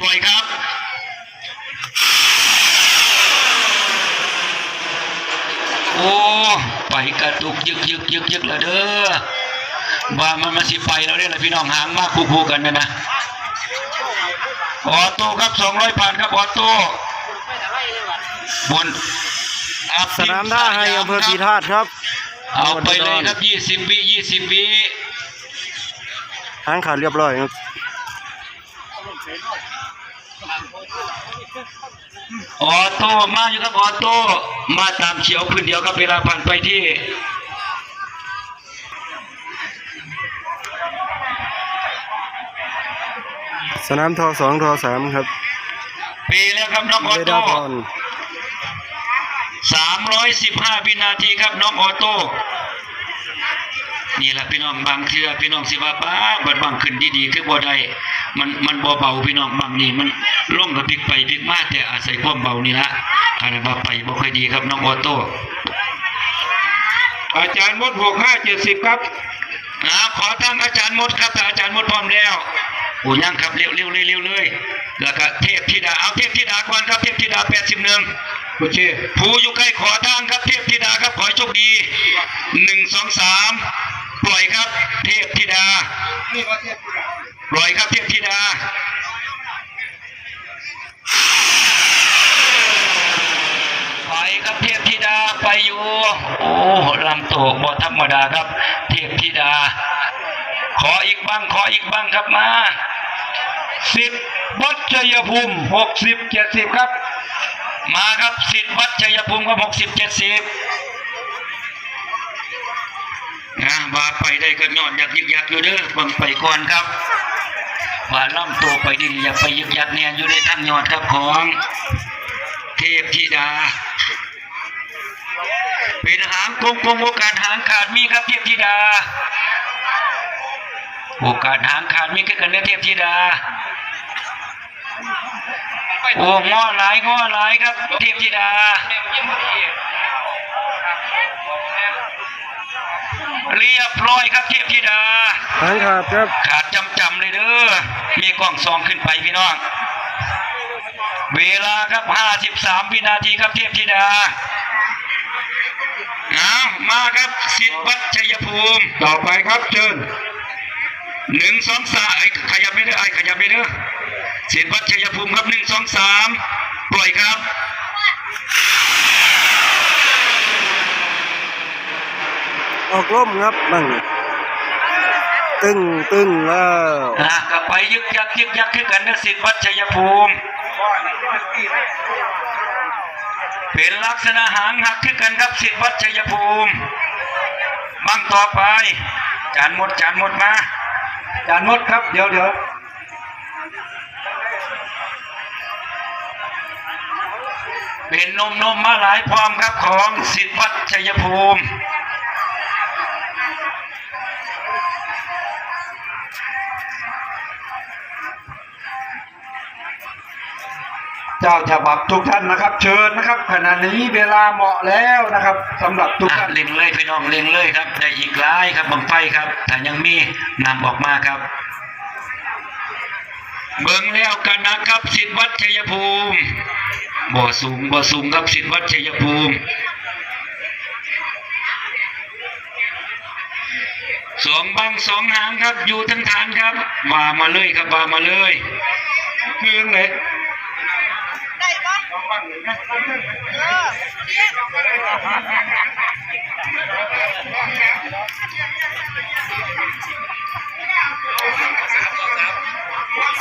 ปล่อยครับโอ้ไปกระตุกยึกยึกยึกยึกแล้วเด้อว่ามันมาสิไปแล้วเนี่ยละพี่น้องหางมากคู่ๆกันนะนะออโต้ครับสองร้อยผ่านครับออโต้บนอัพสนามท่าให้อำเภอปีธาตุครับ เอาไปเลยครับยี่สิบวิยี่สิบวิหางขาดเรียบร้อยครับ ออโต้มาอยู่ครับออโต้มาตามเฉียวพื้นเดียวครับเวลาผ่านไปที่สนามทอสองทอสามครับปีแล้วครับน้องออเรดาโต้พรสามร้อยสิบห้าวินาทีครับน้องออโต้ นี่แหละพี่น้องบางเทือพี่น้องสิว่าป้าบัดบางขึ้นดีๆคือบ่ได้มันมันบ่เบาพี่น้องบางนี่มันล่งกับพลิกไปพลิกมาแต่อาศัยความเบานี่ละอันนั้นว่าไปบ่ค่อยดีครับน้องออโต้อาจารย์มดหกห้าเจ็ดสิบครับอ่าขอทางอาจารย์มดครับถ้าอาจารย์มดพร้อมแล้วโอ้ยังครับเร็วเร็วเร็วเร็วเลยแล้วก็เทพธิดาเอาเทพธิดาก่อนครับเทพธิดาแปดสิบหนึ่งโอเคผู้อยู่ใกล้ขอทางครับเทพธิดาครับขอให้โชคดีหนึ่งสองสาม ปล่อยครับ เทพธิดานี่ก็เทพปล่อยครับเทพธิดาไปครับเทพธิดาไปอยู่โอ้ลำโตกบ่ธรรมดาครับ เทพธิดา ขออีกบ้างขออีกบ้างครับมาสิบวัดชัยภูมิหกสิบเจ็ดสิบครับ มาครับสิทธิ์วัดชัยภูมิครับหกสิบเจ็ดสิบ นะว่าไปได้ก็ยอดอยากยึกยักอยู่เด้อฟังไปก่อนครับว่าล่ำตัวไปดีอยากไปยึกยักเนี่ยอยู่ในทางยอดครับของเทพธิดา เป็นหางกงกงโอกาสหางขาดมีครับเทพธิดา โอกาสหางขาดมีคือกันเนื้อเทพธิดาโอ้ง้อหลายง้อหลายครับเทพธิดา เรียบร้อยครับเทพธิดาหางขาดครับ ขาดจำจำๆเลยเด้อมีกล้องซองขึ้นไปพี่น้อง เวลาครับ 53 วินาทีครับเทพธิดาเอามาครับสิทธิ์วัดชัยภูมิ ต่อไปครับเชิญหนึ่งสองสามไอ้ขยับไม่ได้ไอ้ขยับไม่ได้สิทธิ์วัดชัยภูมิครับหนึ่งสองสามปล่อยครับ ออกล่มครับบังตึงตึงแล้วอะก็ไปยึกยักยึกยักคือกันนะสิทธิ์วัดชัยภูมิ เป็นลักษณะหางหักคือกันครับสิทธิ์วัดชัยภูมิบังต่อไป จานหมดจานหมดมา จารย์มดครับเดี๋ยวเดี๋ยวเป็นนมนมมาหลายพร้อมครับของสิทธิ์วัดชัยภูมิ จ้าฉบับทุกท่านนะครับ เชิญนะครับ ขณะนี้เวลาเหมาะแล้วนะครับสำหรับทุกท่านเล็งเลยพี่น้องเล็งเลยครับ ได้อีกหลายครับบังไฟครับถ้ายังมีนำออกมาครับเบิ่งแล้วกันนะครับสิทธิวัดชัยภูมิบ่สูงบ่สูงครับสิทธิวัดชัยภูมิสองบังสองหางครับอยู่ทั้งฐานครับว่ามาเลยครับว่ามาเลยคืนเลย ได้ปะเออเรียก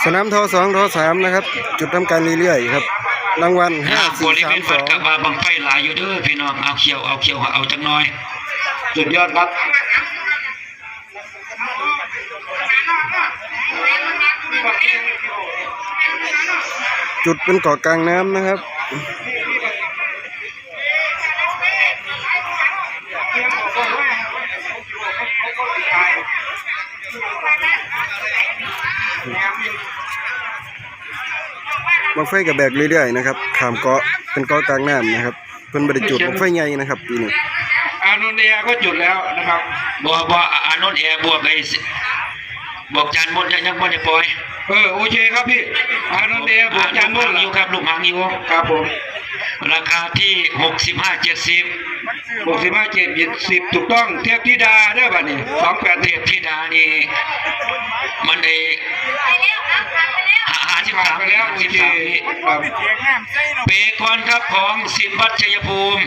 สนามทอสองทอสามนะครับ จุดทำการเรื่อยๆครับ รางวัลห้าบสี่ริสาเวมณสวัดองกับว่าบังไฟหลายอยู่เด้อพี่น้องเอาเขียวเอาเขียวเอาจังน้อยสุดยอดครับจุดเป็นเกาะกลางน้ำนะครับ บังไฟกับแบกเรื่อยๆนะครับขามเกาะเป็นเกาะกลางน้ำนะครับเพิ่นบริจุดบังไฟใหญ่นะครับปีนี้อานุเนียก็จุดแล้วนะครับบัวบัวอานนท์แอร์บวกไอ้บอกจานหมดยังยังบ่ได้ปล่อย เออโอเคครับพี่อานนท์เดียผมจานลูนุ่กนหางอยู่ครับลูกหางอยู่ครับผม ราคาที่หกสิบห้าเจ็ดสิบหกสิบห้าเจ็ดสิบถูกต้องเทพธิดาได้ป่ะนี่สองแปดเทพธิดานี่มันไอหาหาสิบผ่านสามไปแล้วโอสิบเคสามครับเปกอนครับของสิทธิ์วัดชัยภูมิ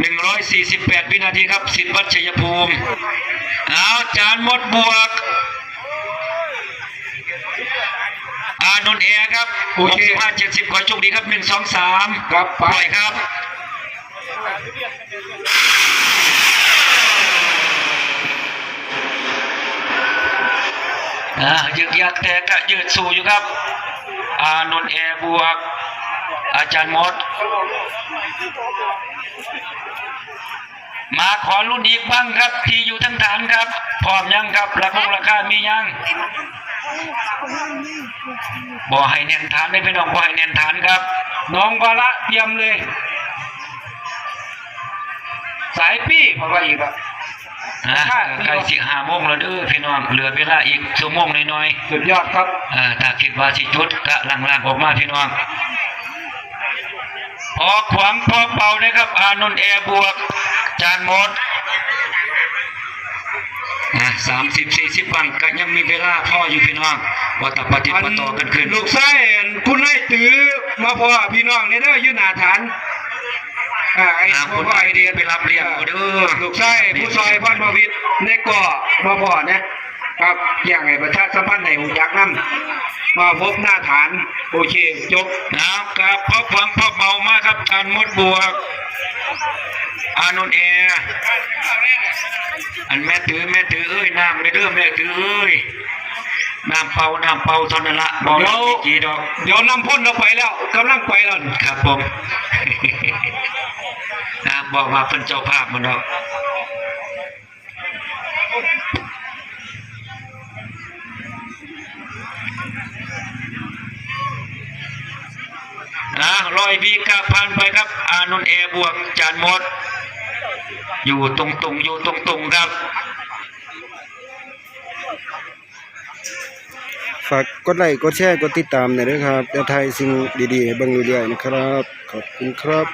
หนึ่งร้อยสี่สิบแปดวินาทีครับสิทธิ์วัดชัยภูมิเอาจานหมดบวก อา นนท์แอร์ครับหกสิบห้าเจ็ดสิบขอโชคดีครับหนึ่งสองสามครับปล่อยครับ อ่ายึกยักแต่ก็ยืดสู่อยู่ครับ อานนท์แอร์บวก อาจารย์มด มาขอรุ่นอีกบ้างครับ ที่อยู่ทั้งฐานครับ พร้อมยังครับราคงราคามียัง บ่ให้แน่นฐานได้พี่น้องบ่ให้แน่นฐานครับ น้องบาละเตรียมเลย สายปี้เพราะว่าอีกอะนะใกล้สิห้าโมงแล้วเด้อพี่น้องเหลือเวลาอีกชั่วโมงหน่อยสุดยอดครับๆเออถ้าคิดว่าสิจุดก็ล่างๆออกมาพี่น้องพอขวางพอเป่านะครับ อานนท์แอร์บวก จานหมด สามสิบสี่สิบวันก็ยังมีเวลาพ่ออยู่พี่น้องว่าแต่ปฏิบัติต่อกันขึ้นลูกไส้คุณไอ้ตือมาพอพี่น้องเนี่ยเด้ออยู่หน้าฐานอ่าไอ้อ่าพวคุกณไอไอเดีเดียยไปรับเรียนเอาเด้อลูกไส้ผู้ซอยพันบวิทย์ในเกาะมาพอเนี่ย ครับอย่างไรประชาสัมพันธ์ในหูจักน้ำมาพบหน้าฐาน โอเคจบนะครับพ่อฟังพ่อเบามากครับการมดบวก อานนท์แอร์อันแม่ถือแม่ถือเอ้ยน้ำไม่เด้อแม่ถือเอ้ยน้ำเป่าน้ำเป่าเท่านั้นละบอกแล้วจีดอกเดี๋ยวนำพ่นเราไปแล้วกำลังไปแล้วครับผมนะบอกว่าเป็นเจ้าภาพมันเนาะ นะร้อยบีกาพันไปครับ อานนท์แอร์บวกจานมด อยู่ตรงตรงอยู่ตรงตรงครับ ฝากกดไลค์กดแชร์กดติดตามหน่อยด้วยครับจะทายสิ่งดีๆให้เบิ่งเรื่อยๆนะครับ ขอบคุณครับ